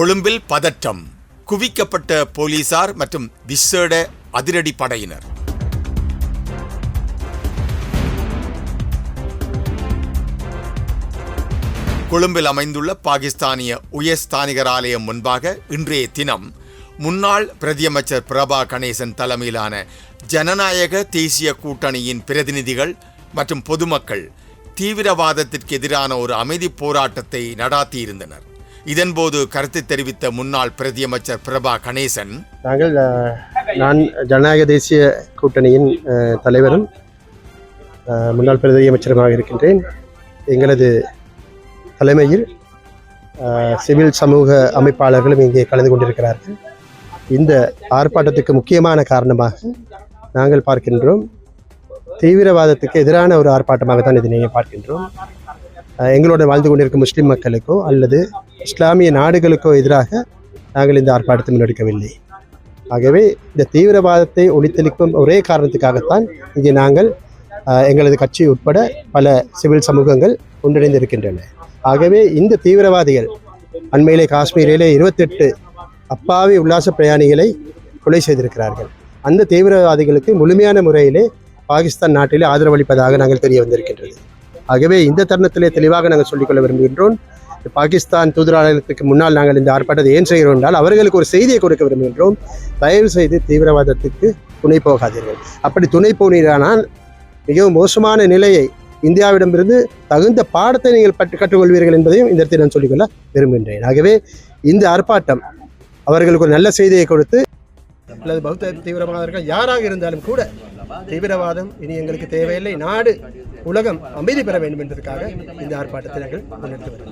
கொழும்பில் பதற்றம். குவிக்கப்பட்ட போலீசார் மற்றும் விசேட அதிரடி படையினர். கொழும்பில் அமைந்துள்ள பாகிஸ்தானிய உயர்ஸ்தானிகர் ஆலயம் முன்பாக இன்றைய தினம் முன்னாள் பிரதியமைச்சர் பிரபா கணேசன் தலைமையிலான ஜனநாயக தேசிய கூட்டணியின் பிரதிநிதிகள் மற்றும் பொதுமக்கள் தீவிரவாதத்திற்கு எதிரான ஒரு அமைதி போராட்டத்தை நடாத்தியிருந்தனர். இதன்போது கருத்து தெரிவித்த முன்னாள் பிரதியமைச்சர் பிரபா கணேசன் நாங்கள் நான் ஜனநாயக தேசிய கூட்டணியின் தலைவரும் முன்னாள் பிரதியமைச்சருமாக இருக்கின்றேன். எங்களது தலைமையில் சிவில் சமூக அமைப்பாளர்களும் இங்கே கலந்து கொண்டிருக்கிறார்கள். இந்த ஆர்ப்பாட்டத்துக்கு முக்கியமான காரணமாக நாங்கள் பார்க்கின்றோம். தீவிரவாதத்துக்கு எதிரான ஒரு ஆர்ப்பாட்டமாக தான் இதனை பார்க்கின்றோம். எங்களோட வாழ்ந்து கொண்டிருக்கும் முஸ்லீம் மக்களுக்கோ அல்லது இஸ்லாமிய நாடுகளுக்கோ எதிராக நாங்கள் இந்த ஆர்ப்பாட்டத்தை முன்னெடுக்கவில்லை. ஆகவே இந்த தீவிரவாதத்தை ஒழித்தளிக்கும் ஒரே காரணத்துக்காகத்தான் இங்கே நாங்கள் எங்களது கட்சி உட்பட பல சிவில் சமூகங்கள் ஒன்றிணைந்திருக்கின்றன. ஆகவே இந்த தீவிரவாதிகள் அண்மையிலே காஷ்மீரிலே இருபத்தெட்டு அப்பாவி உல்லாச பிரயாணிகளை கொலை செய்திருக்கிறார்கள். அந்த தீவிரவாதிகளுக்கு முழுமையான முறையிலே பாகிஸ்தான் நாட்டிலே ஆதரவளிப்பதாக நாங்கள் தெரிய வந்திருக்கின்றது. ஆகவே இந்த தருணத்திலே தெளிவாக நாங்கள் சொல்லிக்கொள்ள விரும்புகின்றோம். பாகிஸ்தான் தூதராலயத்துக்கு முன்னால் நாங்கள் இந்த ஆர்ப்பாட்டத்தை ஏன் செய்கிறோம் என்றால் அவர்களுக்கு ஒரு செய்தியை கொடுக்க விரும்புகின்றோம். தயவு செய்து தீவிரவாதத்துக்கு துணை போகாதீர்கள். அப்படி துணை போனீரானால் மிகவும் மோசமான நிலையை இந்தியாவிடமிருந்து தகுந்த பாடத்தை நீங்கள் பட்டு கற்றுக்கொள்வீர்கள் என்பதையும் இந்த இடத்தில் நான் சொல்லிக்கொள்ள விரும்புகின்றேன். ஆகவே இந்த ஆர்ப்பாட்டம் அவர்களுக்கு ஒரு நல்ல செய்தியை கொடுத்து அல்லது பௌத்த தீவிரவாதர்கள் யாராக இருந்தாலும் கூட தீவிரவாதம் இனி எங்களுக்கு தேவையில்லை. நாடு உலகம் அமைதி பெற வேண்டும் என்பதற்காக இந்த ஆர்ப்பாட்டத்தை நாங்கள் முன்னெடுத்து வருகிறோம்.